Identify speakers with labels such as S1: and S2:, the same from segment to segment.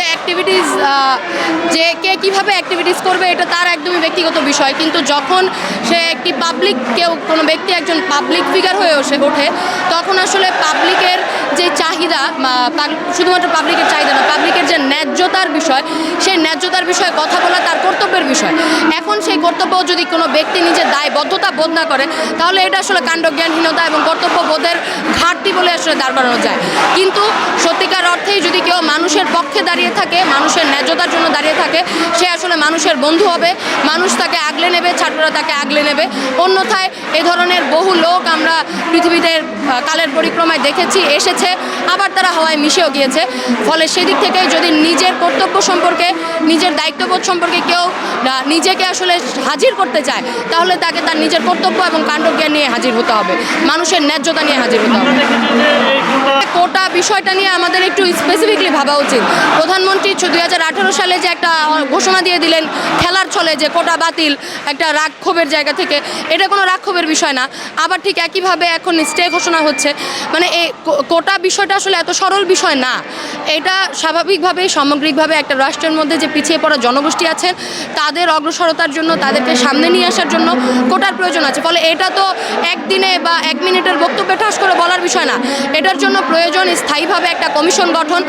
S1: যে অ্যাক্টিভিটিস যে কে কীভাবে অ্যাক্টিভিটিস করবে এটা তার একদমই ব্যক্তিগত বিষয়। কিন্তু যখন সে একটি পাবলিক কেউ কোনো ব্যক্তি একজন পাবলিক ফিগার হয়ে ওঠে ওঠে, তখন আসলে পাবলিকের শুধুমাত্র পাবলিকের চাহিদা না, পাবলিকের যে ন্যায্যতার বিষয়, সেই ন্যায্যতার বিষয়ে কথা বলা তার কর্তব্যের বিষয়। এখন সেই কর্তব্য যদি কোনো ব্যক্তি নিজের দায়বদ্ধতা বোধ না করে, তাহলে এটা আসলে কাণ্ডজ্ঞানহীনতা এবং কর্তব্য বোধের ঘাটতি বলে আসলে দাঁড় করানো যায়। কিন্তু সত্যিকার অর্থেই যদি কেউ মানুষের পক্ষে দাঁড়িয়ে থাকে, মানুষের ন্যায্যতার জন্য দাঁড়িয়ে থাকে, সে আসলে মানুষের বন্ধু হবে, মানুষ তাকে আগলে নেবে, ছাত্ররা তাকে আগলে নেবে। অন্যথায় এ ধরনের বহু লোক আমরা পৃথিবীতে কালের পরিক্রমায় দেখেছি, এসেছে, আবার তারা হাওয়ায় মিশেও গিয়েছে। ফলে সেদিক থেকে যদি নিজের কর্তব্য সম্পর্কে, নিজের দায়িত্ববোধ সম্পর্কে কেউ নিজেকে আসলে হাজির করতে চায়, তাহলে তাকে তার নিজের কর্তব্য এবং কাণ্ডজ্ঞান নিয়ে হাজির হতে হবে। মানুষের ন্যায্যতা নিয়ে হাজির হতে হবে। কোটা বিষয়টা নিয়ে আমাদের একটু স্পেসিফিকলি ভাবা উচিত। প্রধানমন্ত্রী দুই হাজার আঠারো সালে যে একটা ঘোষণা দিয়ে দিলেন, খেলার ছলে যে কোটা বাতিল, একটা রাগ ক্ষোভের জায়গা থেকে, এটা কোনো রাগ ক্ষোভের বিষয় না। আবার ঠিক একইভাবে এখন স্টে ঘোষণা হচ্ছে। মানে এই কোটা বিষয়টা আসলে এত সরল বিষয় না। এটা স্বাভাবিকভাবে সামগ্রিকভাবে একটা রাষ্ট্রের মধ্যে যে পিছিয়ে পড়া জনগোষ্ঠী আছে, তাদের অগ্রসরতার জন্য, তাদেরকে সামনে নিয়ে আসার জন্য কোটার প্রয়োজন আছে। ফলে এটা তো একদিনে বা এক মিনিটের বক্তব্যে ঠাস করে বলার বিষয় না। এটার জন্য প্রয়োজন স্থায়ীভাবে একটা কমিশন গঠন।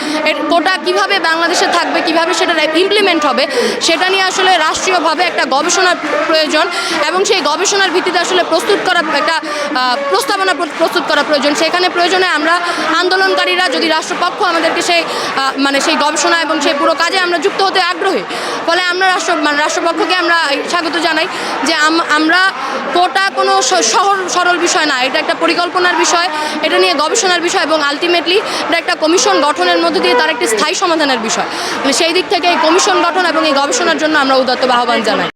S1: কোটা কীভাবে বাংলাদেশে থাকবে, কীভাবে সেটা ইমপ্লিমেন্ট হবে, সেটা নিয়ে আসলে রাষ্ট্রীয়ভাবে একটা গবেষণার প্রয়োজন। এবং সেই গবেষণার ভিত্তিতে আসলে প্রস্তুত করা, একটা প্রস্তাবনা প্রস্তুত করা প্রয়োজন। সেখানে প্রয়োজনে আমরা আন্দোলনকারীরা যদি রাষ্ট্রপক্ষ আমাদেরকে সেই মানে সেই গবেষণা এবং সেই পুরো কাজে আমরা যুক্ত হতে আগ্রহী, ফলে আমরা রাষ্ট্র মানে রাষ্ট্রপক্ষকে আমরা স্বাগত জানাই যে আম- আমরা কোটা কোনো সহর সরল বিষয় না, এটা একটা পরিকল্পনার বিষয়, এটা নিয়ে গবেষণার বিষয় এবং আলটিমেটলি এটা একটা কমিশন গঠনের মধ্যে দিয়ে তার একটি স্থায়ী সমাধানের বিষয়। মানে সেই দিক থেকে এই কমিশন গঠন এবং এই গবেষণার জন্য আমরা উদাত্ত আহ্বান জানাই।